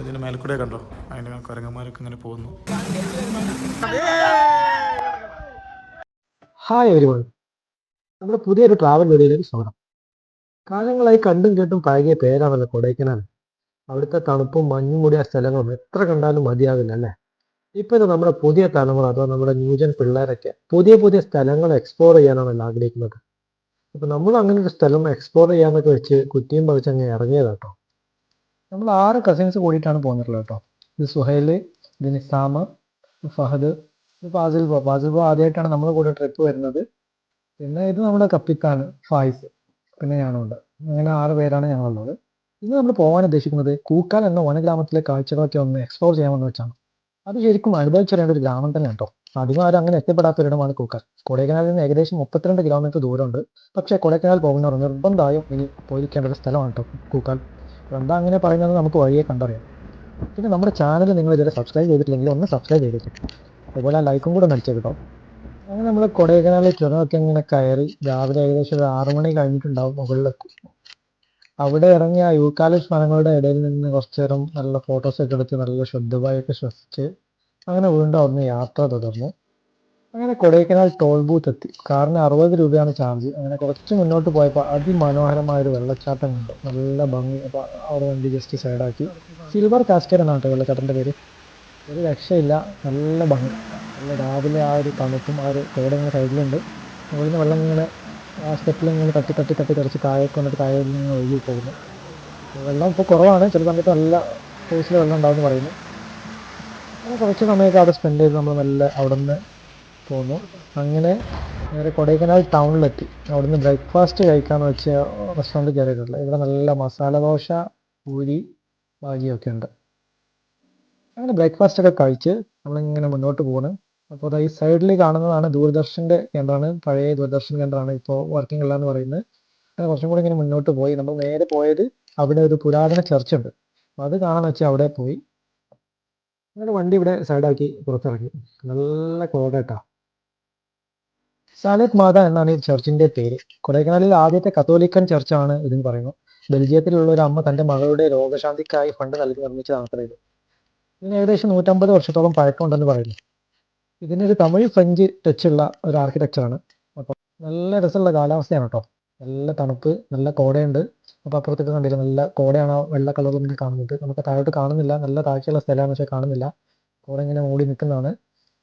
ഇതിന് മേലെ കൂടെ കണ്ടോ? അതിന്റെ കരങ്ങന്മാരൊക്കെ ഇങ്ങനെ പോകുന്നു. ഹായ് എവരിവൺ നമ്മുടെ പുതിയൊരു ട്രാവൽ വീഡിയോയിലേക്ക് സ്വാഗതം. കാലങ്ങളായി കണ്ടും കേട്ടും പഴകിയ പേരാണല്ലോ കൊടൈക്കനാൽ. അവിടുത്തെ തണുപ്പും മഞ്ഞും കൂടിയ സ്ഥലങ്ങളും എത്ര കണ്ടാലും മതിയാവില്ല അല്ലേ? ഇപ്പൊ ഇത് നമ്മുടെ പുതിയ തലമുറ അഥവാ നമ്മുടെ ന്യൂജൻ പിള്ളേരൊക്കെ പുതിയ പുതിയ സ്ഥലങ്ങൾ എക്സ്പ്ലോർ ചെയ്യാനാണല്ലോ ആഗ്രഹിക്കുന്നത്. അപ്പൊ നമ്മൾ അങ്ങനെ ഒരു സ്ഥലം എക്സ്പ്ലോർ ചെയ്യാന്നൊക്കെ വെച്ച് കുറ്റിയും പറിച്ച് അങ്ങ് ഇറങ്ങിയതാട്ടോ നമ്മൾ ആറ് കസിൻസ് കൂടിയിട്ടാണ് പോകുന്നിട്ടുള്ളത് കേട്ടോ ഇത് സുഹൈൽ ഇത് നിസാമ് ഫഹദ് ഫാസിൽ ബോ ഫാസിൽ ബോ ആദ്യമായിട്ടാണ് നമ്മുടെ കൂടെ ട്രിപ്പ് വരുന്നത്. പിന്നെ ഇത് നമ്മുടെ കപ്പിത്താൻ ഫായിസ് പിന്നെ ഞാനുണ്ട്. അങ്ങനെ ആറ് പേരാണ് ഞങ്ങളുള്ളത്. ഇന്ന് നമ്മൾ പോകാൻ ഉദ്ദേശിക്കുന്നത് കൂക്കാൽ എന്ന വനഗ്രാമത്തിലെ കാഴ്ചകളൊക്കെ ഒന്ന് എക്സ്പ്ലോർ ചെയ്യാമെന്ന് വെച്ചാണ്. അത് ശരിക്കും അനുഭവിച്ചറിയേണ്ട ഒരു ഗ്രാമം തന്നെ കേട്ടോ അധികം ആരും അങ്ങനെ എത്തിപ്പെടാത്ത ഒരിടമാണ് കൂക്കർ. കൊടൈക്കനാലിൽ നിന്ന് ഏകദേശം മുപ്പത്തിരണ്ട് കിലോമീറ്റർ ദൂരമുണ്ട്. പക്ഷേ കൊടൈക്കനാൽ പോകുന്നവർ നിർബന്ധമായും ഇനി പോയിരിക്കേണ്ട ഒരു സ്ഥലമാണ് കേട്ടോ കൂക്കാൽ എന്താ അങ്ങനെ പറയുന്നത് നമുക്ക് വഴിയെ കണ്ടറിയാം. പിന്നെ നമ്മുടെ ചാനൽ നിങ്ങൾ ഇതുവരെ സബ്സ്ക്രൈബ് ചെയ്തിട്ടില്ലെങ്കിൽ ഒന്ന് സബ്സ്ക്രൈബ് ചെയ്തേക്കും അതുപോലെ ആ ലൈക്കും കൂടെ നടിച്ചേ കേട്ടോ അങ്ങനെ നമ്മൾ കൊടൈക്കനാലിൽ ചുരമൊക്കെ ഇങ്ങനെ കയറി രാവിലെ ഏകദേശം ഒരു ആറു മണി കഴിഞ്ഞിട്ടുണ്ടാവും മുകളിലേക്ക് അവിടെ ഇറങ്ങിയ യൂക്കാലിസ് മരങ്ങളുടെ ഇടയിൽ നിന്ന് കുറച്ചു നേരം നല്ല ഫോട്ടോസൊക്കെ എടുത്ത് നല്ല ശുദ്ധവായൊക്കെ ശ്വസിച്ച് അങ്ങനെ വീണ്ടും അവിടുന്ന് യാത്ര തുടർന്നു. അങ്ങനെ കൊടൈക്കനാൽ ടോൾ ബൂത്ത് എത്തി. കാറിന് അറുപത് രൂപയാണ് ചാർജ് അങ്ങനെ കുറച്ച് മുന്നോട്ട് പോയപ്പോൾ അതിമനോഹരമായ ഒരു വെള്ളച്ചാട്ടം കണ്ടു. നല്ല ഭംഗി. അപ്പോൾ അവിടെ വണ്ടി ജസ്റ്റ് സൈഡാക്കി സിൽവർ കാസ്കേഡ് എന്നാണ് കേട്ടോ വെള്ളച്ചാട്ടന്റെ പേര്. ഒരു രക്ഷയില്ല. നല്ല ഭംഗി. നല്ല രാവിലെ ആ ഒരു തണുപ്പും ആ ഒരു കോട ഇങ്ങനെ സൈഡിലുണ്ട്. നിന്ന് വെള്ളം ഇങ്ങനെ ആ സ്റ്റെപ്പിൽ ഇങ്ങനെ തട്ടി തട്ടി തട്ടി തെറിച്ച് താഴേക്ക് വന്നിട്ട് താഴെ നിന്ന് ഒഴുകി പോകുന്നു. വെള്ളം ഇപ്പോൾ കുറവാണ്. ചില സമയത്ത് നല്ല ഫോഴ്സിൽ വെള്ളം ഉണ്ടാവുമെന്ന് പറയുന്നു. അങ്ങനെ കുറച്ച് സമയമൊക്കെ അവിടെ സ്പെൻഡ് ചെയ്ത് നമ്മൾ നല്ല അവിടെ നിന്ന് പോന്നു. അങ്ങനെ നേരെ കൊടൈക്കനാൽ ടൗണിലെത്തി അവിടുന്ന് ബ്രേക്ക്ഫാസ്റ്റ് കഴിക്കാമെന്ന് വെച്ച റെസ്റ്റോറന്റ് കയറിയിട്ടില്ല ഇവിടെ നല്ല മസാല ദോശ പൂരി ഭാജിയൊക്കെ ഉണ്ട്. അങ്ങനെ ബ്രേക്ക്ഫാസ്റ്റ് ഒക്കെ കഴിച്ച് നമ്മളിങ്ങനെ മുന്നോട്ട് പോകണം അപ്പോൾ ഈ സൈഡിൽ കാണുന്നതാണ് ദൂരദർശന്റെ കേന്ദ്രമാണ്. പഴയ ദൂരദർശൻ കേന്ദ്രമാണ് ഇപ്പോൾ വർക്കിംഗ് അല്ല എന്ന് പറയുന്നത്. അങ്ങനെ കുറച്ചും കൂടി ഇങ്ങനെ മുന്നോട്ട് പോയി. നമ്മൾ നേരെ പോയത് അവിടെ ഒരു പുരാതന ചർച്ച് ഉണ്ട്. അപ്പോൾ അത് കാണാന്ന് വെച്ചാൽ അവിടെ പോയി. അങ്ങനെ വണ്ടി ഇവിടെ സൈഡാക്കി പുറത്തിറങ്ങി നല്ല കോടേട്ടാ സാലേത് മാത എന്നാണ് ഈ ചർച്ചിന്റെ പേര്. കൊടൈക്കനാലിൽ ആദ്യത്തെ കത്തോലിക്കൻ ചർച്ചാണ് ഇതെന്ന് പറയുന്നു ബെൽജിയത്തിലുള്ള ഒരു അമ്മ തന്റെ മകളുടെ രോഗശാന്തിക്കായി ഫണ്ട് നൽകി നിർമ്മിച്ചതാണ് ഇത്. ഇതിന് ഏകദേശം നൂറ്റമ്പത് വർഷത്തോളം പഴക്കമുണ്ടെന്ന് പറയുന്നു. ഇതിനൊരു തമിഴ് ഫ്രഞ്ച് ഉള്ള ഒരു ആർക്കിടെക്ചറാണ് അപ്പോൾ നല്ല രസമുള്ള കാലാവസ്ഥയാണ് കേട്ടോ. നല്ല തണുപ്പ് നല്ല കോടയുണ്ട്. അപ്പോൾ അപ്പുറത്തൊക്കെ കണ്ടില്ല നല്ല കോടയാണ് വെള്ള കളറിൽ ഇങ്ങനെ കാണുന്നത്. നമുക്ക് താഴോട്ട് കാണുന്നില്ല നല്ല താഴ്ചയുള്ള സ്ഥലമാണ് പക്ഷേ കാണുന്നില്ല. കോട ഇങ്ങനെ മൂടി നിൽക്കുന്നതാണ്.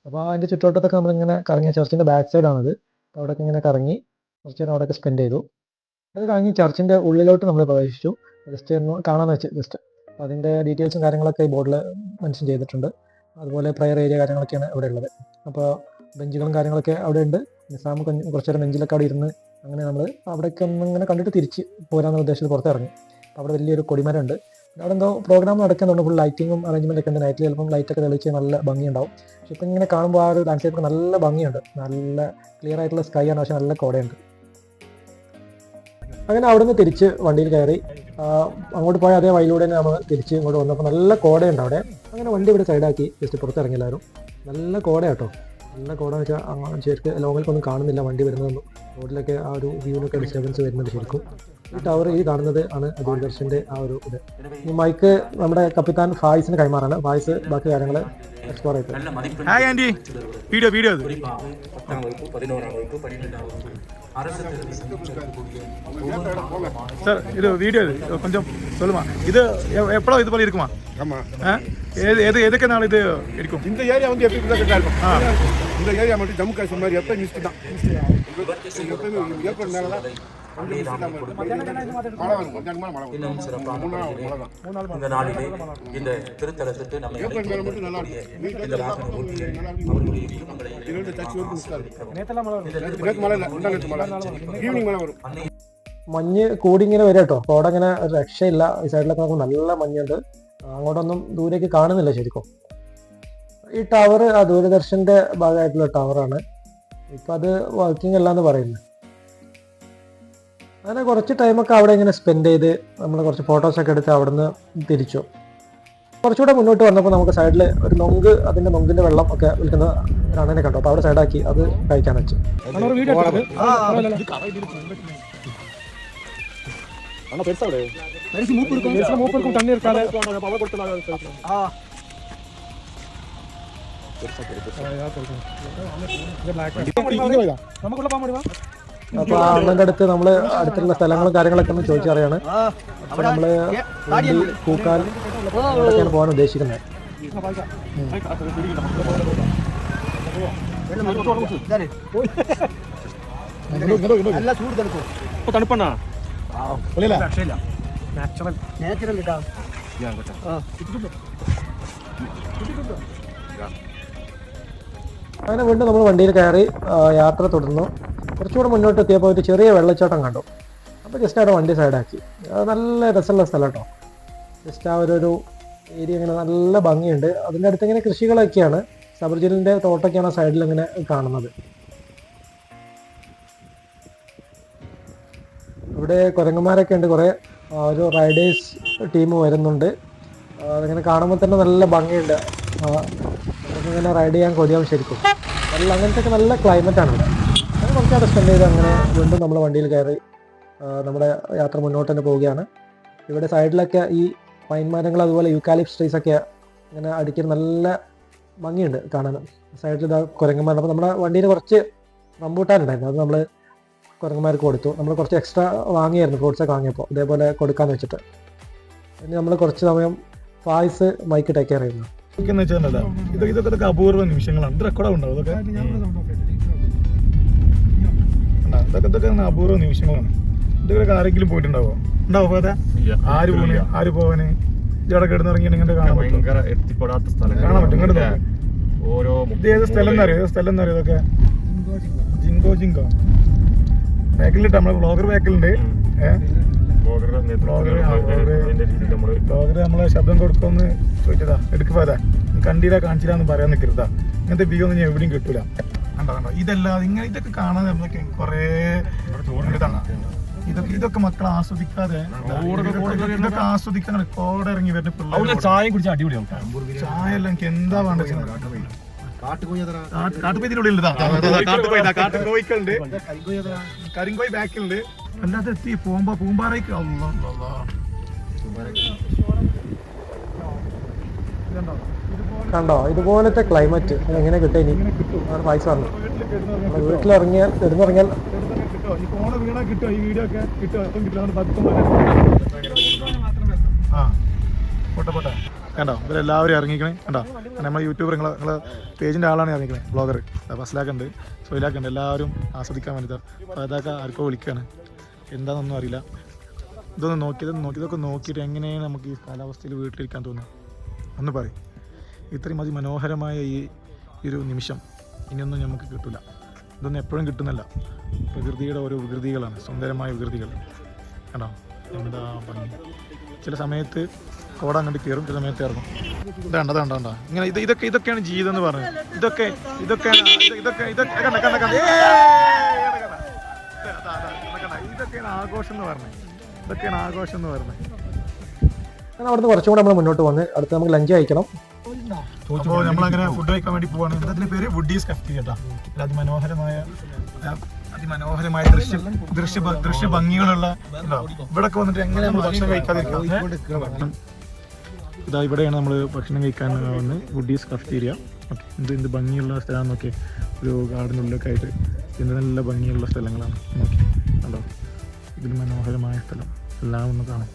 അപ്പോൾ അതിന്റെ ചുറ്റോട്ടത്തൊക്കെ നമ്മളിങ്ങനെ കറങ്ങിയ ചർച്ചിന്റെ ബാക്ക് സൈഡാണിത് അപ്പോൾ അവിടെയൊക്കെ ഇങ്ങനെ കറങ്ങി കുറച്ച് നേരം അവിടെയൊക്കെ സ്പെൻഡ് ചെയ്തു. അത് കഴിഞ്ഞ് ചർച്ചിന്റെ ഉള്ളിലോട്ട് നമ്മൾ പ്രവേശിച്ചു. ജസ്റ്റ് ഒന്ന് കാണാമെന്ന് വെച്ച് ജസ്റ്റ് അപ്പോൾ അതിന്റെ ഡീറ്റെയിൽസും കാര്യങ്ങളൊക്കെ ഈ ബോർഡിൽ മെൻഷൻ ചെയ്തിട്ടുണ്ട്. അതുപോലെ പ്രയർ ഏരിയ കാര്യങ്ങളൊക്കെയാണ് ഇവിടെ ഉള്ളത്. അപ്പോൾ ബെഞ്ചുകളും കാര്യങ്ങളൊക്കെ അവിടെ ഉണ്ട്. നിസാം കുറച്ച് നേരം ബെഞ്ചിലൊക്കെ അവിടെ ഇരുന്ന് അങ്ങനെ നമ്മൾ അവിടേക്ക് ഒന്ന് ഇങ്ങനെ കണ്ടിട്ട് തിരിച്ച് പോരാന്ന ഉദ്ദേശത്തിൽ പുറത്തിറങ്ങി. അപ്പോൾ അവിടെ വലിയൊരു കൊടിമരം ഉണ്ട് അവിടെ എന്തോ പ്രോഗ്രാം നടക്കുന്നുണ്ട് ഫുൾ ലൈറ്റിങ്ങും അറേഞ്ച്മെന്റ് ഒക്കെ ഉണ്ട്. നൈറ്റിൽ ചിലപ്പം ലൈറ്റൊക്കെ തെളിച്ച് നല്ല ഭംഗിയുണ്ടാവും. പക്ഷെ ഇപ്പം ഇങ്ങനെ കാണുമ്പോൾ ആ ഒരു ലാൻഡ്സ്കേപ്പ് നല്ല ഭംഗിയുണ്ട്. നല്ല ക്ലിയർ ആയിട്ടുള്ള സ്കൈ ആണ്. പക്ഷെ നല്ല കോടയുണ്ട്. അങ്ങനെ അവിടുന്ന് തിരിച്ച് വണ്ടിയിൽ കയറി അങ്ങോട്ട് പോയ അതേ വഴിയിലൂടെ തന്നെ നമ്മൾ തിരിച്ച് ഇങ്ങോട്ട് വന്നപ്പോൾ നല്ല കോടയുണ്ട് അവിടെ. അങ്ങനെ വണ്ടി ഇവിടെ സൈഡാക്കി ജസ്റ്റ് പുറത്തിറങ്ങി എല്ലാവരും. നല്ല കോട കേട്ടോ നല്ല കോടാന്ന് വെച്ചാൽ ശരിക്കും ലോങ്ങൽക്കൊന്നും കാണുന്നില്ല വണ്ടി വരുന്നതൊന്നും. റോഡിലൊക്കെ ആ ഒരു വ്യൂവിനൊക്കെ ഡിസ്റ്റർബൻസ് വരുന്നത് ശരിക്കും. ഈ ടവർ ഈ കാണുന്നത് ആണ് ദൂരദർശന്റെ ആ ഒരു ഇത്. ഈ മൈക്ക് നമ്മുടെ കപ്പിത്താൻ ഫായിസിന് കൈമാറാണ്. ഫായിസ് ബാക്കി കാര്യങ്ങൾ എക്സ്പ്ലോർ ചെയ്ത് വീഡിയോ വീഡിയോ சார் இது வீடியோ இது கொஞ்சம் சொல்லுமா? இது எ- எப்பளோ இது போல இருக்குமா? ஆமாம் ஆ? எது எது எதுக்கு நாள் இது இருக்கும்? இந்த ஏரியா வந்து எப்படி கரெக்டாக இருக்கும்? இந்த ஏரியா மட்டும் ஜம்மு காஷ்மீர் மாதிரி எப்போ மிஸ்ட் தான். எப்பவுமே ஏப்ரல் தான் கொஞ்சம் mist இல்லாம இருக்கும். மழை வரும் கொஞ்சம் மழை வரும் இன்னும் சிறப்பான மூணு நாள் முறையிலே மழை தான் இந்த நாளிலே இந்த திருத்தலத்துக்கு நம்மை ஏப்ரல் அழைத்து மேலே மட்டும் நல்லா வந்திருக்கக்கூடிய இருக்கும் இந்த வாகன ஓட்டிகள் அவர்களுடைய குடும்பங்களை இரண்டு சர்ச் வரைக்கும் மிஸ்டாக இருக்கும் இந்த நேற்று மழை இல்லை முந்தா நேற்று மழை ஈவினிங் மழை വരും அன்னை മഞ്ഞ് കൂടി ഇങ്ങനെ വരും കേട്ടോ കോട ഇങ്ങനെ ഒരു രക്ഷയില്ല ഈ സൈഡിലൊക്കെ നോക്കുമ്പോൾ നല്ല മഞ്ഞുണ്ട് അങ്ങോട്ടൊന്നും ദൂരേക്ക് കാണുന്നില്ല ശരിക്കും ഈ ടവർ ആ ദൂരദർശന്റെ ഭാഗമായിട്ടുള്ള ടവറാണ് ഇപ്പം അത് വർക്കിംഗ് അല്ല എന്ന് പറയുന്നു അങ്ങനെ കുറച്ച് ടൈമൊക്കെ അവിടെ ഇങ്ങനെ സ്പെൻഡ് ചെയ്ത് നമ്മൾ കുറച്ച് ഫോട്ടോസൊക്കെ എടുത്ത് അവിടുന്ന് തിരിച്ചു. കുറച്ചുകൂടെ മുന്നോട്ട് വന്നപ്പോൾ നമുക്ക് സൈഡിൽ ഒരു നൊങ്ക് അതിന്റെ നൊങ്കിന്റെ വെള്ളം ഒക്കെ വിൽക്കുന്ന ഒരു അണ്ണനെ കണ്ടു. അപ്പോൾ അവിടെ സൈഡാക്കി അത് കഴിക്കാൻ വെച്ചു. നമുക്കുള്ള പാമ്പ് അപ്പൊ ആ അണ്ണന്റെ അടുത്ത് നമ്മൾ അടുത്തുള്ള സ്ഥലങ്ങളും കാര്യങ്ങളൊക്കെ ഒന്ന് ചോദിച്ചറിയാണ്. അപ്പൊ നമ്മൾ പൂക്കാൽ അവിടേക്കാണ് പോകാൻ ഉദ്ദേശിക്കുന്നത്. അങ്ങനെ വീണ്ടും നമ്മൾ വണ്ടിയിൽ കയറി യാത്ര തുടർന്നു. കുറച്ചുകൂടെ മുന്നോട്ട് എത്തിയപ്പോൾ ഒരു ചെറിയ വെള്ളച്ചാട്ടം കണ്ടു. അപ്പോൾ ജസ്റ്റ് അവിടെ വണ്ടി സൈഡാക്കി അത് നല്ല രസമുള്ള സ്ഥലം കേട്ടോ ജസ്റ്റ് ആ ഒരു ഏരിയ ഇങ്ങനെ നല്ല ഭംഗിയുണ്ട്. അതിന്റെ അടുത്ത് ഇങ്ങനെ കൃഷികളൊക്കെയാണ്. സബർജിലിന്റെ തോട്ടൊക്കെയാണ് സൈഡിൽ ഇങ്ങനെ കാണുന്നത്. ഇവിടെ കുരങ്ങന്മാരൊക്കെ ഉണ്ട് കുറേ. ഒരു റൈഡേഴ്സ് ടീം വരുന്നുണ്ട്. അതിങ്ങനെ കാണുമ്പോൾ തന്നെ നല്ല ഭംഗിയുണ്ട്. ഇങ്ങനെ റൈഡ് ചെയ്യാൻ കൊതിയാവും ശരിക്കും. നല്ല അങ്ങനത്തെ നല്ല ക്ലൈമറ്റാണ് ഇവിടെ. അങ്ങനെ സ്പെൻഡ് ചെയ്ത് അങ്ങനെ വീണ്ടും നമ്മൾ വണ്ടിയിൽ കയറി നമ്മുടെ യാത്ര മുന്നോട്ട് തന്നെ പോവുകയാണ്. ഇവിടെ സൈഡിലൊക്കെ ഈ പൈൻ മരങ്ങൾ അതുപോലെ യുക്കാലിപ്സ് ട്രീസ് ഒക്കെ ഇങ്ങനെ അടിക്കുന്ന നല്ല ഭംഗിയുണ്ട് കാണാൻ. സൈഡിൽ ഇതാ കുരങ്ങന്മാർ. അപ്പോൾ നമ്മുടെ വണ്ടിയിൽ കുറച്ച് റംബൂട്ടാനുണ്ടായിരുന്നു. അത് നമ്മൾ കുരങ്ങന്മാർക്ക് കൊടുത്തു. നമ്മൾ കുറച്ച് എക്സ്ട്രാ വാങ്ങിയായിരുന്നു ഫ്രൂട്ട്സ് ഒക്കെ വാങ്ങിയപ്പോൾ ഇതേപോലെ കൊടുക്കാന്ന് വെച്ചിട്ട്. ഇനി നമ്മൾ കുറച്ച് സമയം ഫായ്സ് മൈക്ക് ടേക്ക് കെയർ ചെയ്യുന്നു. ഇതൊക്കെ അപൂർവ നിമിഷങ്ങളാണ്. ഇത് ഉണ്ടാവും ഇതൊക്കെ അപൂർവ നിമിഷങ്ങളാണ്. ഇതൊക്കെ ആരെങ്കിലും പോയിട്ടുണ്ടാവോ? ഉണ്ടാവോ പോകാതെ? ആര് പോണ്? ആര് പോവാന്? ഇതവിടെ കിടന്നിറങ്ങി കാണാൻ പറ്റും ഭയങ്കര എത്തിപ്പെടാത്ത സ്ഥലം കാണാൻ പറ്റും. ഇങ്ങോട്ട് ഓരോ ഇത് ഏത് സ്ഥലം എന്നറിയോ ഏത് സ്ഥലം എന്നറിയോ ഇതൊക്കെ? ജിങ്കോ ജിങ്കോ ബാക്കിലിട്ട് നമ്മളെ ബ്ലോഗർ ബാക്കിലുണ്ട്. ബ്ലോഗർ. നമ്മൾ ശബ്ദം കൊടുക്കുമെന്ന് ചോദിച്ചതാ. എടുക്കുവാതാ കണ്ടില്ല കാണിച്ചില്ലാന്ന് പറയാൻ നിൽക്കരുതാ ഇങ്ങനത്തെ വ്യൂ ഒന്നും ഞാൻ എവിടെയും കിട്ടൂല. കണ്ടോ കണ്ടോ? ഇതെല്ലാം ഇങ്ങനെ ഇതൊക്കെ കാണാൻ നമ്മളൊക്കെ കുറേ ഇതാണ്. ഇതൊക്കെ ഇതൊക്കെ മക്കൾ ആസ്വദിക്കാതെ ഇതൊക്കെ- ആസ്വദിക്കാൻ കോടെ ഇറങ്ങി വരുന്ന പിള്ളേർ ചായ കുടിച്ച അടിപൊളിയാവും. ചായ എല്ലാം എനിക്ക് എന്താ വേണ്ടത് കാട്ടുപോയി കാട്ടുകോയിക്കുണ്ട് കരിങ്കോയി ബാക്കിലുണ്ട് അല്ലാതെ എത്തി പൂമ്പ പൂമ്പാറയ്ക്ക് അല്ലാ, അല്ലാ. കണ്ടോ? ഇതുപോലത്തെ ക്ലൈമറ്റ് എങ്ങനെ കിട്ടും ഇനി? ആണ് പൈസ പറഞ്ഞു വീട്ടിലിറങ്ങിയാൽ ആ പോട്ടെ പോട്ടെ. കണ്ടോ? ഇവരെല്ലാവരും ഇറങ്ങിക്കണേ കണ്ടോ? നമ്മൾ യൂട്യൂബർ നിങ്ങളെ നിങ്ങളെ പേജിന്റെ ആളാണ് ഇറങ്ങിക്കണേ ബ്ലോഗർ ഫസ്ലാക്കുണ്ട് സൊയിലാക്കുണ്ട്. എല്ലാവരും ആസ്വദിക്കാൻ വേണ്ടിയിട്ട് അപ്പോൾ അതൊക്കെ ആർക്കോ വിളിക്കുകയാണ് എന്താണെന്നൊന്നും അറിയില്ല. ഇതൊന്ന് നോക്കിയത് നോക്കിയതൊക്കെ നോക്കിയിട്ട് എങ്ങനെയാണ് നമുക്ക് ഈ കാലാവസ്ഥയിൽ വീട്ടിലിരിക്കാൻ തോന്നുന്നത് ഒന്ന് പറയും. ഇത്രയും അതിമനോഹരമായ ഈ ഒരു നിമിഷം ഇനിയൊന്നും നമുക്ക് കിട്ടില്ല ഇതൊന്നും എപ്പോഴും കിട്ടുന്നല്ല. പ്രകൃതിയുടെ ഓരോ വികൃതികളാണ് സുന്ദരമായ വികൃതികൾ. കണ്ടോ? എന്താ ഭംഗി? ചില സമയത്ത് കോട അങ്ങോട്ട് കയറും ചില സമയത്ത് ഇറങ്ങും. ഇതാണ്ട അതാണ്ട കണ്ടോ ഇങ്ങനെ ഇത് ഇതൊക്കെ ഇതൊക്കെയാണ് ജീവിതം എന്ന് പറയുന്നത് ഇതൊക്കെ ഇതൊക്കെ ഇത് ഇതൊക്കെ ഇതൊക്കെ കണ്ട കണ്ട കണ്ട. ഇതൊക്കെയാണ് ആഘോഷം എന്ന് പറഞ്ഞത്. ഇതൊക്കെയാണ് ആഘോഷം എന്ന് പറഞ്ഞത്. അവിടുന്ന് കുറച്ചും കൂടെ നമ്മൾ മുന്നോട്ട് വന്ന് അടുത്ത് നമുക്ക് ലഞ്ച് കഴിക്കണം. അപ്പോൾ നമ്മളങ്ങനെ ഫുഡ് കഴിക്കാൻ വേണ്ടി പോവാണ്. അതിന്റെ പേര്? വുഡീസ് കഫ്റ്റി കേട്ടോ. അതിമനോഹരമായ അതിമനോഹരമായ ദൃശ്യ ദൃശ്യ ദൃശ്യ ഭംഗികളുള്ള ഇവിടെ വന്നിട്ട് എങ്ങനെ നമ്മൾ ഭക്ഷണം കഴിക്കാതിരിക്കാം? ഇതാ ഇവിടെയാണ് നമ്മൾ ഭക്ഷണം കഴിക്കാൻ വന്ന് വുഡീസ് കഫ്റ്റീരിയ ഓക്കെ എന്ത് എന്ത് ഭംഗിയുള്ള സ്ഥലം നോക്കി ഒരു ഗാർഡനുള്ളിലൊക്കെ ആയിട്ട് എന്ത് നല്ല ഭംഗിയുള്ള സ്ഥലങ്ങളാണ്. ഓക്കെ കണ്ടോ? ഇതിൽ മനോഹരമായ സ്ഥലം. എല്ലാം ഒന്ന് കാണാം.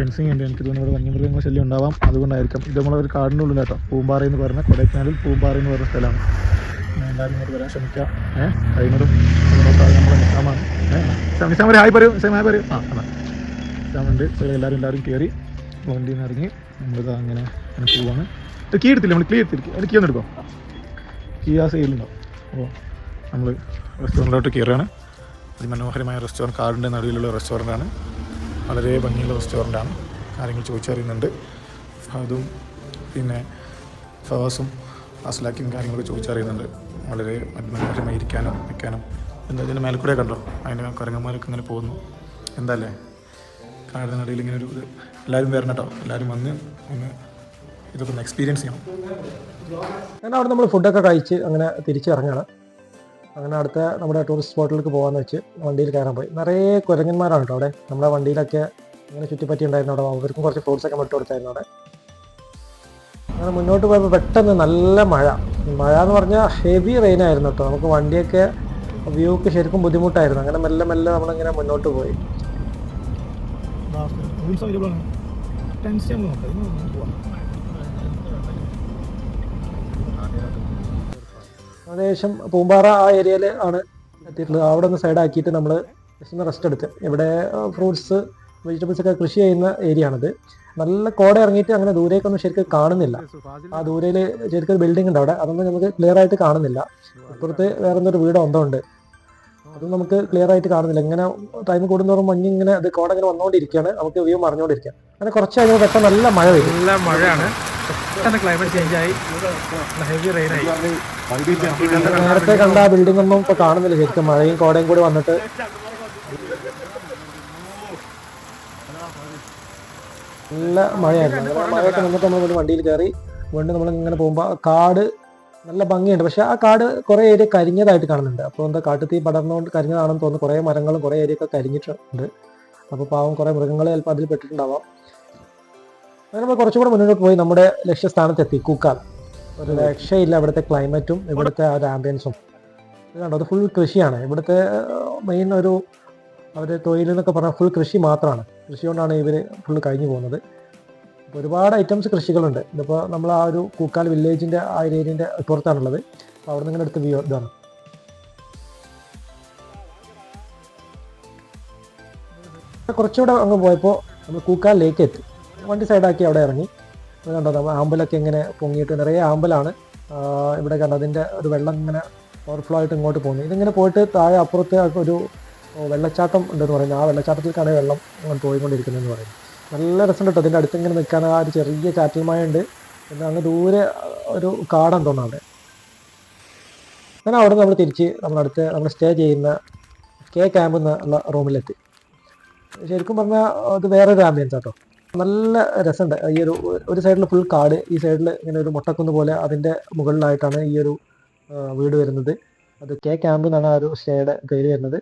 ഫെൻസിങ് ഉണ്ട് എനിക്ക് തോന്നുന്നു ഇവിടെ വന്യമൃഗങ്ങൾ ശല്യം ഉണ്ടാവാം. അതുകൊണ്ടായിരിക്കും. ഇത് നമ്മളെ ഒരു കാടിന്റെ ഉള്ളിൽ കേട്ടോ. പൂമ്പാറ എന്ന് പറഞ്ഞ കൊടൈക്കനാലിൽ പൂമ്പാറ എന്ന് പറയുന്ന സ്ഥലമാണ്. എല്ലാവരും ഇങ്ങോട്ട് വരാൻ ശ്രമിക്കാം. ഏഹ് കഴിയുന്നതും നമ്മളെ നിസാമാണ് ഏഹ് ഹായ് പറയൂ. നിസാം ഹായ് പറയൂ. ആ അതാ നിസാമുണ്ട് എല്ലാവരും എല്ലാവരും കയറി വണ്ടിയിൽ നിന്ന് ഇറങ്ങി നമ്മളിത് അങ്ങനെ അങ്ങനെ പോവാണ്. കീ എടുത്തില്ല? നമ്മൾ ക്ലീ എടുത്തിരിക്കും അത് കീ ഒന്ന് എടുക്കാം? കീ ആ സൈഡിലുണ്ടാവും അപ്പോൾ നമ്മൾ റെസ്റ്റോറന്റിലോട്ട് കയറുകയാണ് അതിമനോഹരമായ റെസ്റ്റോറന്റ് കാടിന്റെ നടുവിലുള്ള റെസ്റ്റോറന്റാണ് വളരെ ഭംഗിയുള്ള റെസ്റ്റോറന്റാണ്. കാര്യങ്ങൾ ചോദിച്ചറിയുന്നുണ്ട്. അതും പിന്നെ ഫവാസും അസ്ലാക്കിയും കാര്യങ്ങളൊക്കെ ചോദിച്ചറിയുന്നുണ്ട്. വളരെ മനോഹരമായി ഇരിക്കാനും നിൽക്കാനും. എന്താ ഇതിന്റെ മേൽക്കൂടെ കൂടെ കണ്ടോ? അതിന്റെ കുരങ്ങന്മാരൊക്കെ ഇങ്ങനെ പോകുന്നു. എന്തല്ലേ? കാടിന്റെ നടുവിൽ ഇങ്ങനെ ഒരു ഇത്. എല്ലാവരും വരണം കേട്ടോ. എല്ലാവരും വന്ന് ഒന്ന് ഇതൊക്കെ ഒന്ന് എക്സ്പീരിയൻസ് ചെയ്യണം. അങ്ങനെ അവിടെ നമ്മൾ ഫുഡൊക്കെ കഴിച്ച് അങ്ങനെ തിരിച്ചിറങ്ങാണ് അങ്ങനെ അടുത്ത നമ്മുടെ ടൂറിസ്റ്റ് സ്പോട്ടിലേക്ക് പോകാമെന്ന് വെച്ച് വണ്ടിയിൽ കയറാൻ പോയി. നിറയെ കുരങ്ങന്മാരാണ് കേട്ടോ അവിടെ. നമ്മുടെ വണ്ടിയിലൊക്കെ ഇങ്ങനെ ചുറ്റിപ്പറ്റി ഉണ്ടായിരുന്നു അവിടെ. അവർക്കും കുറച്ച് ഫ്രൂട്ട്സ് ഒക്കെ വിട്ടു കൊടുത്തായിരുന്നു അവിടെ. അങ്ങനെ മുന്നോട്ട് പോയപ്പോൾ പെട്ടെന്ന് നല്ല മഴ. മഴ എന്ന് പറഞ്ഞാൽ ഹെവി റെയിൻ ആയിരുന്നു കേട്ടോ. നമുക്ക് വണ്ടിയൊക്കെ വ്യൂക്ക് ശരിക്കും ബുദ്ധിമുട്ടായിരുന്നു. അങ്ങനെ മെല്ലെ മെല്ലെ നമ്മളിങ്ങനെ മുന്നോട്ട് പോയി. ടെൻഷൻ ഏകദേശം പൂമ്പാറ ആ ഏരിയയിൽ ആണ് എത്തിയിട്ടുള്ളത്. അവിടെ ഒന്ന് സൈഡ് ആക്കിയിട്ട് നമ്മൾ ജസ്റ്റ് ഒന്ന് റെസ്റ്റ് എടുത്ത് ഇവിടെ ഫ്രൂട്ട്സ് വെജിറ്റബിൾസ് ഒക്കെ കൃഷി ചെയ്യുന്ന ഏരിയ ആണിത്. നല്ല കോട ഇറങ്ങിയിട്ട് അങ്ങനെ ദൂരേക്കൊന്നും ശരിക്കും കാണുന്നില്ല. ആ ദൂരയിൽ ശരിക്കും ഒരു ബിൽഡിംഗ് ഉണ്ട് അവിടെ. അതൊന്നും നമുക്ക് ക്ലിയർ ആയിട്ട് കാണുന്നില്ല. അപ്പുറത്ത് വേറെ എന്തൊരു വീടോ എന്തോ ഉണ്ട് അതും നമുക്ക് ക്ലിയർ ആയിട്ട് കാണുന്നില്ല. ഇങ്ങനെ ടൈം കൂടുന്നതോറും മഞ്ഞ് ഇങ്ങനെ അത് കോട ഇങ്ങനെ വന്നുകൊണ്ടിരിക്കുകയാണ് നമുക്ക് വ്യൂ മറിഞ്ഞുകൊണ്ടിരിക്കുക അങ്ങനെ കുറച്ച് കഴിഞ്ഞാൽ പെട്ടെന്ന് നല്ല മഴ വരും നല്ല മഴയാണ്. നേരത്തെ കണ്ട ബിൽഡിംഗ് ഒന്നും ഇപ്പൊ കാണുന്നില്ല. ശരിക്കും മഴയും കോടയും കൂടി വന്നിട്ട്. നല്ല മഴയായിരുന്നു. മഴയൊക്കെ നിന്നിട്ട് നമ്മൾ വണ്ടിയിൽ കയറി. വീണ്ടും നമ്മൾ ഇങ്ങനെ പോകുമ്പോൾ കാട് നല്ല ഭംഗിയുണ്ട്. പക്ഷെ ആ കാട് കുറെ ഏരിയ കരിഞ്ഞതായിട്ട് കാണുന്നുണ്ട്. അപ്പോൾ എന്താ കാട്ടുതീ പടർന്നുകൊണ്ട് കരിഞ്ഞതാണെന്ന് തോന്നുന്നു. കുറേ മരങ്ങളും കുറേ ഏരിയ ഒക്കെ കരിഞ്ഞിട്ടുണ്ട്. അപ്പോൾ പാവം കുറേ മൃഗങ്ങൾ ചിലപ്പോൾ അതിൽ പെട്ടിട്ടുണ്ടാവാം. അങ്ങനെ നമ്മൾ കുറച്ചുകൂടെ മുന്നോട്ട് പോയി. നമ്മുടെ ലക്ഷ്യസ്ഥാനത്തെത്തി. കൂക്കാൽ ഒരു രക്ഷയില്ല ഇവിടുത്തെ ക്ലൈമറ്റും ഇവിടുത്തെ ആ ഒരു ആംബിയൻസും ഇത് കണ്ടോ? അത് ഫുൾ കൃഷിയാണ്. ഇവിടുത്തെ മെയിൻ ഒരു അവർ തൊഴിൽ എന്നൊക്കെ പറഞ്ഞാൽ ഫുൾ കൃഷി മാത്രമാണ്. കൃഷി കൊണ്ടാണ് ഇവർ ഫുൾ കഴിഞ്ഞു പോകുന്നത്. അപ്പോൾ ഒരുപാട് ഐറ്റംസ് കൃഷികളുണ്ട്. ഇതിപ്പോൾ നമ്മൾ ആ ഒരു കൂക്കാൽ വില്ലേജിന്റെ ആ ഒരു ഏരിയന്റെ പുറത്താണുള്ളത്. അപ്പോൾ അവിടെ ഇങ്ങനെ എടുത്ത് വ്യൂ ഇതാണ് കുറച്ചുകൂടെ അങ്ങ് പോയപ്പോൾ നമ്മൾ കൂക്കാൽ ലേക്ക് എത്തി. വണ്ടി സൈഡാക്കി അവിടെ ഇറങ്ങി. അത് കണ്ടോ നമ്മൾ ആമ്പലൊക്കെ ഇങ്ങനെ പൊങ്ങിയിട്ട് നിറയെ ആമ്പലാണ്. ഇവിടെ കണ്ടത് അതിന്റെ ഒരു വെള്ളം ഇങ്ങനെ ഓവർഫ്ലോ ആയിട്ട് ഇങ്ങോട്ട് പോകുന്നു ഇതിങ്ങനെ പോയിട്ട് താഴെ അപ്പുറത്തെ ഒരു വെള്ളച്ചാട്ടം ഉണ്ടെന്ന് പറയുന്നത് ആ വെള്ളച്ചാട്ടത്തിലേക്കാണ് വെള്ളം പോയിക്കൊണ്ടിരിക്കുന്നതെന്ന് പറയുന്നത് നല്ല രസമുണ്ട് കേട്ടോ അതിന്റെ അടുത്ത് ഇങ്ങനെ നിൽക്കാൻ. ആ ഒരു ചെറിയ ചാറ്റൽമായുണ്ട് പിന്നെ അങ്ങ് ദൂരെ ഒരു കാടാൻ തോന്നുന്നു അവിടെ. അങ്ങനെ അവിടെ നമ്മൾ തിരിച്ച് നമ്മളടുത്ത് നമ്മൾ സ്റ്റേ ചെയ്യുന്ന കെ ക്യാമ്പ് എന്നുള്ള റൂമിലെത്തി ശരിക്കും പറഞ്ഞാൽ അത് വേറൊരു ആംബിയൻസ് ആട്ടോ നല്ല രസമുണ്ട്. ഈ ഒരു ഒരു സൈഡിൽ ഫുൾ കാട് ഈ സൈഡിൽ ഇങ്ങനെ ഒരു മുട്ടക്കുന്ന് പോലെ അതിന്റെ മുകളിലായിട്ടാണ് ഈ ഒരു വീട് വരുന്നത്. അത് കെ ക്യാമ്പ് എന്നാണ് ആ ഒരു സ്റ്റേയുടെ പേര് വരുന്നത്.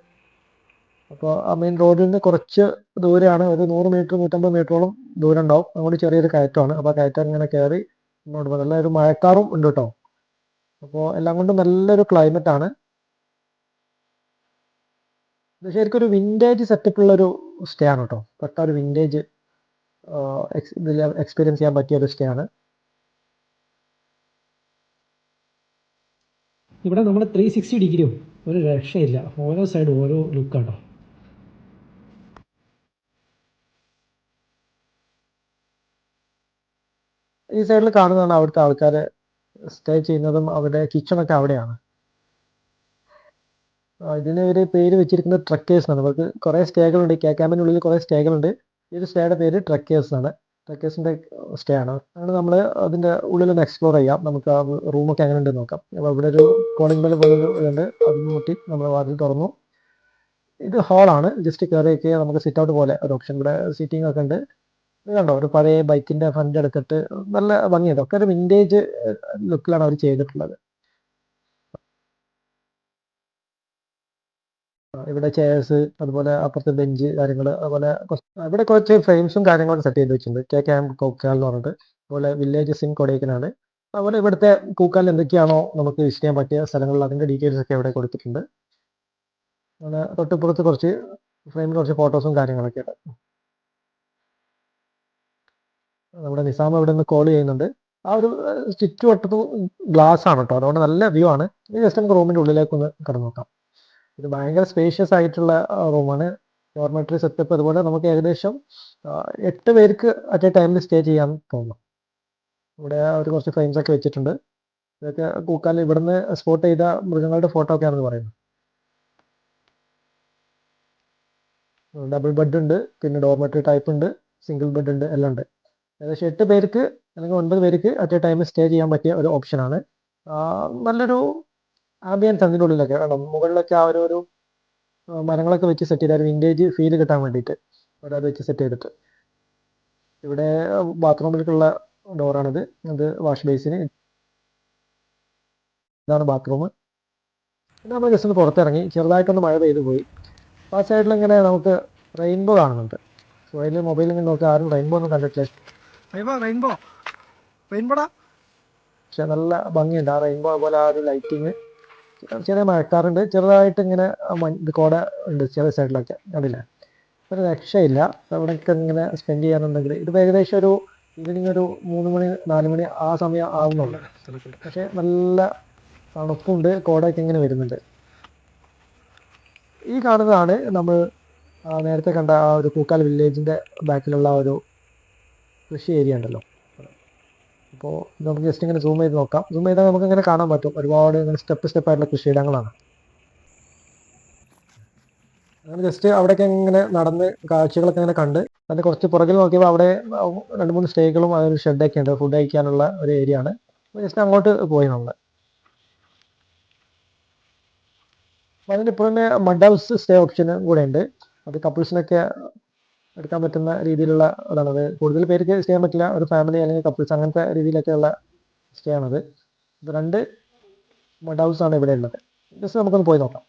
അപ്പോൾ ആ മെയിൻ റോഡിൽ നിന്ന് കുറച്ച് ദൂരെയാണ് ഒരു നൂറ് മീറ്റർ നൂറ്റമ്പത് മീറ്ററോളം ദൂരം ഉണ്ടാവും. അതുകൊണ്ട് ചെറിയൊരു കയറ്റമാണ്. അപ്പോൾ ആ കയറ്റം ഇങ്ങനെ കയറി മുന്നോട്ട് പോകും. നല്ലൊരു മഴക്കാറും ഉണ്ട് കേട്ടോ. അപ്പോൾ എല്ലാം കൊണ്ടും നല്ലൊരു ക്ലൈമറ്റ് ആണ്. ഇത് ശരിക്കും ഒരു വിന്റേജ് സെറ്റപ്പുള്ളൊരു സ്റ്റേ ആണ് കേട്ടോ. പെട്ട ഒരു വിന്റേജ് എക്സ്പീരിയൻസ് ചെയ്യാൻ പറ്റിയ ഒരു സ്റ്റേ ആണ് ഇവിടെ നമ്മൾ ത്രീ സിക്സ്റ്റി ഡിഗ്രിയും ഒരു രക്ഷയില്ല. ഓരോ സൈഡ് ഓരോ ലുക്കാട്ടോ ഈ സൈഡിൽ കാണുന്നതാണ് അവിടുത്തെ ആൾക്കാർ സ്റ്റേ ചെയ്യുന്നതും അവരുടെ കിച്ചണൊക്കെ അവിടെയാണ്. ഇതിന് ഒരു പേര് വെച്ചിരിക്കുന്നത് ട്രക്കേഴ്സ് എന്നാണ് നമുക്ക് കുറേ സ്റ്റേകളുണ്ട് കെ ക്യാമ്പിനുള്ളിൽ കുറേ സ്റ്റേകളുണ്ട് ഈ ഒരു സ്റ്റേയുടെ പേര് ട്രക്കേഴ്സ് ആണ്. ട്രക്കേഴ്സിന്റെ സ്റ്റേ ആണ്. അങ്ങനെ നമ്മൾ അതിന്റെ ഉള്ളിലൊന്ന് എക്സ്പ്ലോർ ചെയ്യാം. നമുക്ക് ആ റൂമൊക്കെ എങ്ങനെ ഉണ്ട് നോക്കാം. അപ്പോൾ ഇവിടെ ഒരു കോളിംഗ് ബെൽ പോലെ ഉണ്ട് ഇതുണ്ട്. അത് മുട്ടി നമ്മൾ വാതിൽ തുറന്നു. ഇത് ഹാളാണ് ജസ്റ്റ് കയറിയൊക്കെ നമുക്ക് സിറ്റ് ഔട്ട് പോലെ ഒരു ഓപ്ഷൻ ഇവിടെ സീറ്റിംഗ് ഒക്കെ ഉണ്ട്. ഇത് കണ്ടോ? ഒരു പഴയ ബൈക്കിന്റെ ഫ്രണ്ട് എടുത്തിട്ട് നല്ല ഭംഗിയുണ്ട്. ഒക്കെ ഒരു വിന്റേജ് ലുക്കിലാണ് അവർ ചെയ്തിട്ടുള്ളത്. ഇവിടെ ചെയർസ് അതുപോലെ അപ്പുറത്തെ ബെഞ്ച് കാര്യങ്ങൾ അതുപോലെ ഇവിടെ കുറച്ച് ഫ്രെയിംസും കാര്യങ്ങളും സെറ്റ് ചെയ്ത് വെച്ചിട്ടുണ്ട്. കെ ക്യാമ്പ് കോക്കാൽ എന്ന് പറഞ്ഞിട്ട്. അതുപോലെ വില്ലേജസ് ഇൻ കൊടൈക്കനാണ് അതുപോലെ ഇവിടുത്തെ കൂക്കാൽ എന്തൊക്കെയാണോ നമുക്ക് വിസിറ്റ് ചെയ്യാൻ പറ്റിയ സ്ഥലങ്ങളിൽ അതിന്റെ ഡീറ്റെയിൽസ് ഒക്കെ ഇവിടെ കൊടുത്തിട്ടുണ്ട്. അതുപോലെ തൊട്ടിപ്പുറത്ത് കുറച്ച് ഫ്രെയിമിൽ കുറച്ച് ഫോട്ടോസും കാര്യങ്ങളൊക്കെ ഉണ്ട്. നമ്മുടെ നിസാം ഇവിടെ നിന്ന് കോൾ ചെയ്യുന്നുണ്ട്. ആ ഒരു ചുറ്റുവട്ടത്തും ഗ്ലാസ് ആണ് കേട്ടോ അതുകൊണ്ട് നല്ല വ്യൂ ആണ്. ജസ്റ്റ് നമുക്ക് റൂമിന്റെ ഉള്ളിലേക്കൊന്ന് കടന്നു നോക്കാം. ഇത് ഭയങ്കര സ്പേഷ്യസ് ആയിട്ടുള്ള റൂമാണ് ഡോർമെറ്ററി സെറ്റപ്പ് അതുപോലെ നമുക്ക് ഏകദേശം എട്ട് പേർക്ക് അറ്റ് എ ടൈമിൽ സ്റ്റേ ചെയ്യാൻ തോന്നും. ഇവിടെ അവർ കുറച്ച് ഫ്രെയിംസ് ഒക്കെ വെച്ചിട്ടുണ്ട്. ഇതൊക്കെ കൂക്കാൽ ഇവിടുന്ന് സ്പോട്ട് ചെയ്ത മൃഗങ്ങളുടെ ഫോട്ടോ ഒക്കെ ആണെന്ന് പറയുന്നത്. ഡബിൾ ബെഡ് ഉണ്ട് പിന്നെ ഡോർമെറ്ററി ടൈപ്പ് ഉണ്ട് സിംഗിൾ ബെഡ് ഉണ്ട് എല്ലാം ഉണ്ട്. ഏകദേശം എട്ട് പേർക്ക് അല്ലെങ്കിൽ ഒൻപത് പേർക്ക് അറ്റ് എ ടൈമിൽ സ്റ്റേ ചെയ്യാൻ പറ്റിയ ഒരു ഓപ്ഷനാണ് നല്ലൊരു ആംബിയൻസ് അതിന്റെ ഉള്ളിലൊക്കെ വേണം. മുകളിലൊക്കെ ആ ഒരു മരങ്ങളൊക്കെ വെച്ച് സെറ്റ് ചെയ്താൽ വിന്റേജ് ഫീൽ കിട്ടാൻ വേണ്ടിയിട്ട് ഒരാൾ വെച്ച് സെറ്റ് ചെയ്തിട്ട്. ഇവിടെ ബാത്റൂമിലേക്കുള്ള ഡോറാണിത് ഇത് വാഷ് ബേസിന് ഇതാണ് ബാത്റൂം നമ്മൾ ജസ്റ്റ് ഒന്ന് പുറത്തിറങ്ങി. ചെറുതായിട്ടൊന്ന് മഴ പെയ്തു പോയി. ആ സൈഡിൽ ഇങ്ങനെ നമുക്ക് റെയിൻബോ കാണുന്നുണ്ട്. സോ അതിൽ മൊബൈലിൽ നിന്ന് നോക്കി ആരും റെയിൻബോ ഒന്നും കണ്ടിട്ടില്ല. Rainbow rainbow. റെയിൻബോടാ. പക്ഷെ നല്ല ഭംഗിയുണ്ട്. ആ റെയിൻബോ പോലെ ആ ഒരു ലൈറ്റിങ് ചെറിയ മഴക്കാറുണ്ട്. ചെറുതായിട്ട് ഇങ്ങനെ ഇത് കോട ഉണ്ട് ചെറിയ സൈഡിലൊക്കെ കണ്ടില്ലേ? ഒരു രക്ഷയില്ല. അവിടെയൊക്കെ ഇങ്ങനെ സ്പെൻഡ് ചെയ്യാനുണ്ടെങ്കിൽ ഇത് ഏകദേശം ഒരു ഈവനിങ് ഒരു മൂന്ന് മണി നാല് മണി ആ സമയം ആവുന്നുള്ളൂ. പക്ഷേ നല്ല തണുപ്പുണ്ട് കോടയൊക്കെ ഇങ്ങനെ വരുന്നുണ്ട്. ഈ കാണുന്നതാണ് നമ്മൾ നേരത്തെ കണ്ട ആ ഒരു പൂക്കാൽ വില്ലേജിന്റെ ബാക്കിലുള്ള ഒരു കൃഷി ഏരിയ ഉണ്ടല്ലോ. അപ്പോൾ നമുക്ക് ജസ്റ്റ് ഇങ്ങനെ സൂം ചെയ്ത് നോക്കാം. സൂം ചെയ്താൽ നമുക്ക് ഇങ്ങനെ കാണാൻ പറ്റും. ഒരുപാട് ഇങ്ങനെ സ്റ്റെപ്പ് സ്റ്റെപ്പ് ആയിട്ടുള്ള കൃഷിയിടങ്ങളാണ്. അങ്ങനെ ജസ്റ്റ് അവിടെയൊക്കെ ഇങ്ങനെ നടന്ന് കാഴ്ചകളൊക്കെ ഇങ്ങനെ കണ്ട് അതിന്റെ കുറച്ച് പുറകിൽ നോക്കിയപ്പോൾ അവിടെ രണ്ട് മൂന്ന് സ്റ്റേകളും അതൊരു ഷെഡൊക്കെ ഉണ്ട്. ഫുഡ് കഴിക്കാനുള്ള ഒരു ഏരിയ ആണ്. അപ്പോൾ ജസ്റ്റ് അങ്ങോട്ട് പോയി നമ്മൾ അതിന്റെ ഇപ്പോൾ തന്നെ മഡ് ഹൗസ് സ്റ്റേ ഓപ്ഷനും കൂടെ ഉണ്ട്. അത് കപ്പിൾസിനൊക്കെ എടുക്കാൻ പറ്റുന്ന രീതിയിലുള്ള ഇതാണ് അത് കൂടുതൽ പേർക്ക് സ്റ്റേ ചെയ്യാൻ പറ്റില്ല. ഒരു ഫാമിലി അല്ലെങ്കിൽ കപ്പിൾസ് അങ്ങനത്തെ രീതിയിലൊക്കെയുള്ള സ്റ്റേ ആണത് ഇത് രണ്ട് മഡ് ഹൗസ് ആണ് ഇവിടെ ഉള്ളത്. ജസ്റ്റ് നമുക്കൊന്ന് പോയി നോക്കാം.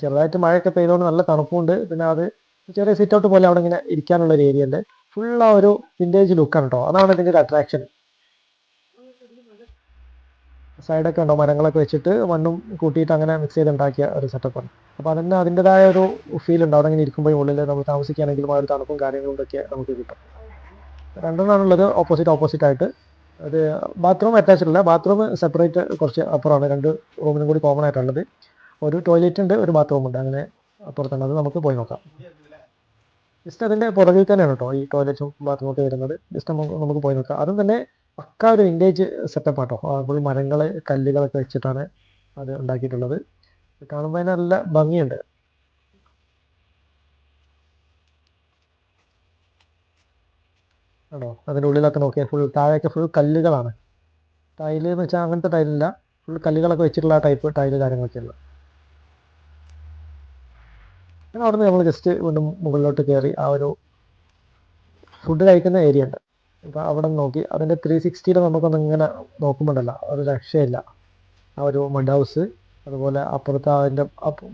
ചെറുതായിട്ട് മഴയൊക്കെ പെയ്തുകൊണ്ട് നല്ല തണുപ്പുണ്ട്. പിന്നെ അത് ചെറിയ സിറ്റ് ഔട്ട് പോലെ അവിടെ ഇങ്ങനെ ഇരിക്കാനുള്ള ഒരു ഏരിയ ഉണ്ട്. ഫുൾ ആ ഒരു വിന്റേജ് ലുക്കാണ് കേട്ടോ അതാണ് ഇതിന്റെ ഒരു അട്രാക്ഷൻ സൈഡൊക്കെ ഉണ്ടോ? മരങ്ങളൊക്കെ വെച്ചിട്ട് മണ്ണും കൂട്ടിയിട്ട് അങ്ങനെ മിക്സ് ചെയ്ത് ഉണ്ടാക്കിയ ഒരു സെറ്റപ്പാണ് അപ്പോൾ അതിന് അതിന്റെതായ ഒരു ഫീൽ ഉണ്ട്. അവിടെ ഇങ്ങനെ ഇരിക്കുമ്പോൾ ഉള്ളിൽ നമ്മൾ താമസിക്കുകയാണെങ്കിലും ആ ഒരു തണുപ്പും കാര്യങ്ങളും ഒക്കെ നമുക്ക് കിട്ടും. രണ്ടെണ്ണമാണുള്ളത്. ഓപ്പോസിറ്റ് ഓപ്പോസിറ്റ് ആയിട്ട്. അത് ബാത്റൂം അറ്റാച്ച്ഡ് അല്ല. ബാത്റൂം സെപ്പറേറ്റ് കുറച്ച് അപ്പുറമാണ്. രണ്ട് റൂമിനും കൂടി കോമൺ ആയിട്ടുള്ളത്. ഒരു ടോയ്ലറ്റ് ഉണ്ട് ഒരു ബാത്റൂം ഉണ്ട്. അങ്ങനെ അപ്പുറത്താണ്. അത് നമുക്ക് പോയി നോക്കാം. ജസ്റ്റ് അതിന്റെ പുറകിൽ തന്നെയാണ് കേട്ടോ ഈ ടോയ്ലറ്റും ബാത്റൂമൊക്കെ വരുന്നത്. ജസ്റ്റ് നമുക്ക് നമുക്ക് പോയി നോക്കാം. അതും തന്നെ പക്ക ഒരു വിന്റേജ് സെറ്റപ്പ് ആട്ടോ. ഫുൾ മരങ്ങൾ കല്ലുകളൊക്കെ വെച്ചിട്ടാണ് അത് ഉണ്ടാക്കിയിട്ടുള്ളത്. കാണുമ്പോൾ നല്ല ഭംഗിയുണ്ട്. ആണോ? അതിന്റെ ഉള്ളിലൊക്കെ നോക്കിയാൽ ഫുൾ താഴെയൊക്കെ ഫുൾ കല്ലുകളാണ്. ടൈൽ എന്ന് വെച്ചാൽ അങ്ങനത്തെ ടൈലില്ല ഫുൾ കല്ലുകളൊക്കെ വെച്ചിട്ടുള്ള ടൈപ്പ് ടൈൽ കാര്യങ്ങളൊക്കെയുള്ള പിന്നെ അവിടെ നിന്ന് നമ്മൾ ജസ്റ്റ് വീണ്ടും മുകളിലോട്ട് കയറി ആ ഒരു ഫുഡ് കഴിക്കുന്ന ഏരിയ ഉണ്ട്. അപ്പോൾ അവിടെ നോക്കി. അതിന്റെ ത്രീ സിക്സ്റ്റിയിൽ നമുക്കൊന്ന് ഇങ്ങനെ നോക്കുമ്പോണ്ടല്ല. ഒരു രക്ഷയില്ല. ആ ഒരു മഡ് ഹൗസ് അതുപോലെ അപ്പുറത്ത് അതിന്റെ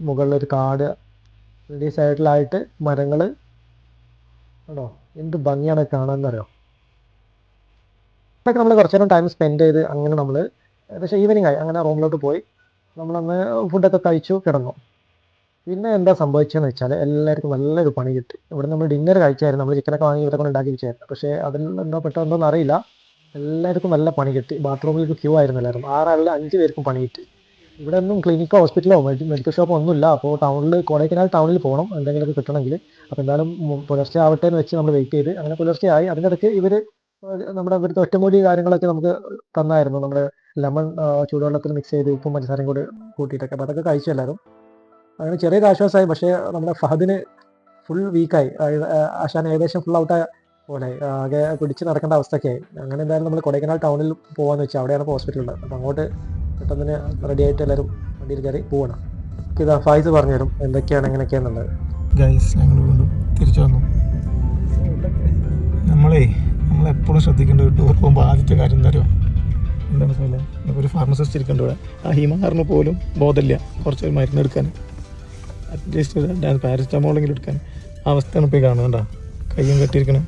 മുകളിലൊരു കാട്. ഈ സൈഡിലായിട്ട് മരങ്ങൾ ആണോ എന്ത് ഭംഗിയാണ് കാണാമെന്നറിയോ അതൊക്കെ നമ്മൾ കുറച്ചു നേരം ടൈം സ്പെൻഡ് ചെയ്ത് അങ്ങനെ നമ്മൾ ഏകദേശം ഈവനിങ് ആയി. അങ്ങനെ റൂമിലോട്ട് പോയി. നമ്മളന്ന് ഫുഡൊക്കെ കഴിച്ചു കിടന്നു. പിന്നെ എന്താ സംഭവിച്ചതെന്ന് വെച്ചാൽ എല്ലാവർക്കും നല്ലൊരു പണി കിട്ടി. ഇവിടെ നമ്മൾ ഡിന്നർ കഴിച്ചായിരുന്നു. നമ്മൾ ചിക്കനൊക്കെ വാങ്ങി ഇവരെ കൊണ്ട് ഉണ്ടാക്കി വെച്ചായിരുന്നു പക്ഷേ അതിൽ എന്തോ പെട്ടെന്നൊന്നും അറിയില്ല. എല്ലാവർക്കും നല്ല പണി കിട്ടി. ബാത്റൂമിലേക്ക് ക്യൂ ആയിരുന്നു എല്ലാവരും. ആറാളിൽ അഞ്ച് പേർക്കും പണി കിട്ടി. ഇവിടെ ഒന്നും ക്ലിനിക്കോ ഹോസ്പിറ്റലോ മെഡിക്കൽ ഷോപ്പോ ഒന്നുമില്ല. അപ്പോൾ ടൗണിൽ കൊടൈക്കനാൽ ടൗണിൽ പോകണം. എന്തെങ്കിലുമൊക്കെ കിട്ടണമെങ്കിൽ. അപ്പോൾ എന്തായാലും പുലർച്ചെ ആവട്ടെ എന്ന് വെച്ച് നമ്മൾ വെയിറ്റ് ചെയ്ത്. അങ്ങനെ പുലർച്ചെ ആയി. അതിനിടയ്ക്ക് ഇവർ നമ്മുടെ ഇവിടുത്തെ ഒറ്റമൂലി കാര്യങ്ങളൊക്കെ നമുക്ക് തന്നായിരുന്നു. നമ്മുടെ ലെമൺ ചൂടുവെള്ളത്തിൽ മിക്സ് ചെയ്ത് ഉപ്പും പഞ്ചസാരയും കൂടി കൂട്ടിയിട്ടൊക്കെ. അപ്പോൾ അതൊക്കെ കഴിച്ചു എല്ലാവരും. അങ്ങനെ ചെറിയൊരു ആശ്വാസമായി. പക്ഷേ നമ്മുടെ ഫഹദിന് ഫുൾ വീക്കായി ആശാൻ ഏകദേശം ഫുൾ ഔട്ടായ പോലെ ആകെ പിടിച്ച് നടക്കേണ്ട അവസ്ഥയൊക്കെയായി അങ്ങനെ എന്തായാലും നമ്മൾ കൊടൈക്കനാൽ ടൗണിൽ പോകാമെന്ന് വെച്ചാൽ അവിടെയാണ് ഉള്ളത്. അപ്പോൾ അങ്ങോട്ട് പെട്ടെന്ന് റെഡി ആയിട്ട് എല്ലാവരും വണ്ടിയിൽ കയറി പോകണം ഇതാ ഫായിസ് പറഞ്ഞുതരും എന്തൊക്കെയാണ് എങ്ങനെയൊക്കെയാണെന്നുള്ളത്. ഗൈസ് ഞങ്ങൾ വീണ്ടും തിരിച്ചു വന്നു. നമ്മളേ നമ്മളെപ്പോഴും ശ്രദ്ധിക്കേണ്ട ഒരു ടൂർ പോകുമ്പോൾ ആദ്യത്തെ കാര്യം എന്താ അറിയോ? എന്താണ് പോലെ ഒരു ഫാർമസിസ്റ്റ് ഇരിക്കേണ്ട ഇവിടെ. ആ ഹിമാറിന് പോലും ബോധമില്ല കുറച്ച് മരുന്ന് എടുക്കാൻ. അറ്റ്ലീസ്റ്റ് പാരസ്റ്റമോളെങ്കിലും എടുക്കാൻ അവസ്ഥയാണ് ഇപ്പോൾ കാണുന്നുണ്ടോ കയ്യും കെട്ടിയിരിക്കണം.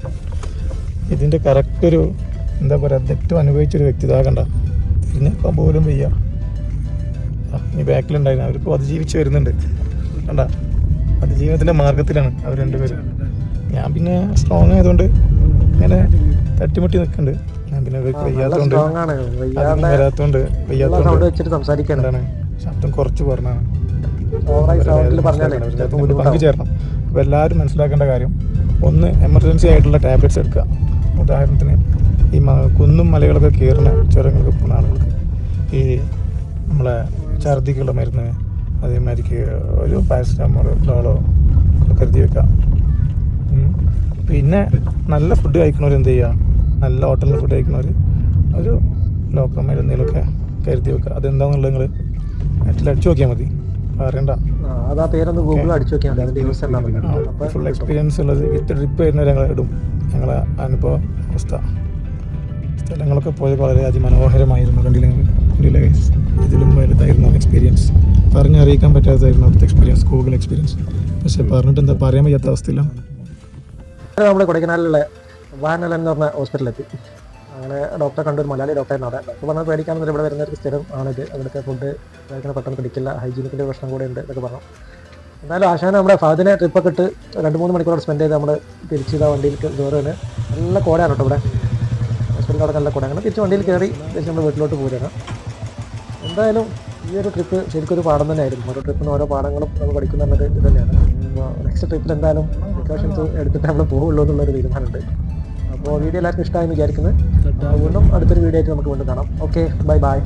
ഇതിന്റെ കറക്റ്റ് ഒരു എന്താ പറയുക തെറ്റും അനുഭവിച്ചൊരു വ്യക്തി. ഇതാ കണ്ട. തിരിഞ്ഞേക്കാൻ പോലും വയ്യ. ഈ ബാക്കിലുണ്ടായിരുന്നു. അവരിപ്പോൾ അതിജീവിച്ച് വരുന്നുണ്ട്. കണ്ട? അതിജീവനത്തിന്റെ മാർഗത്തിലാണ് അവർ രണ്ടുപേരും. ഞാൻ പിന്നെ സ്ട്രോങ് ആയതുകൊണ്ട് ഇങ്ങനെ തട്ടിമുട്ടി നിൽക്കുന്നുണ്ട് ഞാൻ പിന്നെ അവർക്ക് വയ്യാത്തതുകൊണ്ട് വരാത്തതുകൊണ്ട് വയ്യാത്തതുകൊണ്ട് എന്താണ്? ശബ്ദം കുറച്ച് പറഞ്ഞാണ് ഓവറായി സൗണ്ടിൽ പറഞ്ഞാലേ അപ്പോൾ എല്ലാവരും മനസ്സിലാക്കേണ്ട കാര്യം ഒന്ന് എമർജൻസി ആയിട്ടുള്ള ടാബ്ലറ്റ്സ് എടുക്കുക. ഉദാഹരണത്തിന് ഈ കുന്നും മലകളൊക്കെ കയറുന്ന ചുരങ്ങൾക്ക് പോകുന്ന ആളുകൾക്ക് ഈ നമ്മളെ ഛർദിക്കുള്ള മരുന്ന് അതേമാതിരിക്ക് ഒരു പാരസിറ്റാമോളോ ഡോളോ കരുതി വെക്കാം ഉം. പിന്നെ നല്ല ഫുഡ് കഴിക്കുന്നവർ എന്ത് ചെയ്യുക? നല്ല ഹോട്ടലിൽ ഫുഡ് കഴിക്കുന്നവർ ഒരു ലോക്കൽ മരുന്നിലൊക്കെ കരുതി വെക്കുക. അതെന്താണെന്നുള്ളത് നിങ്ങൾ നെറ്റിൽ അടിച്ചു നോക്കിയാൽ മതി. പറയണ്ട ആ, അതാ പേരൊന്ന് ഗൂഗിൾ അടിച്ചു നോക്കിയാൽ മതി. അതിന്റെ യൂസ് ഫുൾ എക്സ്പീരിയൻസ് ഉള്ളത് വിത്ത് ട്രിപ്പ് വരുന്ന ഞങ്ങൾ ഇടും. ഞങ്ങളെ അനുഭവ അവസ്ഥ. സ്ഥലങ്ങളൊക്കെ പോയത് വളരെ അതിമനോഹരമായിരുന്നു. കണ്ടില്ലേ? നിങ്ങൾ? കണ്ടില്ലേ? ഇതിലും വലുതായിരുന്നു എക്സ്പീരിയൻസ് പറഞ്ഞറിയിക്കാൻ പറ്റാത്തതായിരുന്നു അവിടുത്തെ എക്സ്പീരിയൻസ് ഗൂഗിൾ എക്സ്പീരിയൻസ് പക്ഷെ പറഞ്ഞിട്ട് എന്താ പറയാൻ വയ്യാത്ത അവസ്ഥയില്ല നമ്മൾ കൊടൈക്കനാലിലുള്ള വാനൽ എന്ന് പറഞ്ഞ ഹോസ്പിറ്റലിലെത്തി അങ്ങനെ ഡോക്ടറെ കണ്ട ഒരു മലയാളി ഡോക്ടറെ നടക്കാം ഡോക്ടർ പറഞ്ഞാൽ പേടിക്കാനൊന്നും ഇവിടെ വരുന്നവർക്ക് സ്ഥിരം ആണിത്. അവിടുത്തെ ഫുഡ് കഴിക്കുന്ന പെട്ടെന്ന് പിടിക്കില്ല ഹൈജീനിക്കിന്റെ പ്രശ്നം കൂടെ ഉണ്ട് എന്നൊക്കെ പറഞ്ഞു. എന്നാലും ആശാന നമ്മുടെ ഫാദിനെ ട്രിപ്പൊക്കെ ഇട്ട് രണ്ട് മൂന്ന് മണിക്കൂർ സ്പെൻഡ് ചെയ്ത് നമ്മൾ തിരിച്ച് ഇതാ വണ്ടിയിൽ കയറുകയാണ് നല്ല കോടയാണ് കേട്ടോ ഇവിടെ. ഹോസ്പിറ്റലിൽ അവിടെ നല്ല കോട അങ്ങനെ തിരിച്ച് വണ്ടിയിൽ കയറി തിരിച്ച് നമ്മൾ വീട്ടിലോട്ട് പോരുകയാണ് എന്തായാലും ഈ ഒരു ട്രിപ്പ് ശരിക്കും ഒരു പാഠം തന്നെയായിരുന്നു. ഓരോ ട്രിപ്പിന് ഓരോ പാഠങ്ങളും നമ്മൾ പഠിക്കുന്ന ഇത് തന്നെയാണ്. നെക്സ്റ്റ് ട്രിപ്പിൽ എന്തായാലും പ്രിക്കോഷൻസ് എടുത്തിട്ട് നമ്മൾ പോകുള്ളൂ എന്നുള്ളൊരു തീരുമാനമുണ്ട്. അപ്പോൾ വീഡിയോ എല്ലാവർക്കും ഇഷ്ടമായി വിചാരിക്കുന്നത് വീണ്ടും അടുത്തൊരു വീഡിയോ ആയിട്ട് നമുക്ക് വീണ്ടും കാണാം. Okay bye bye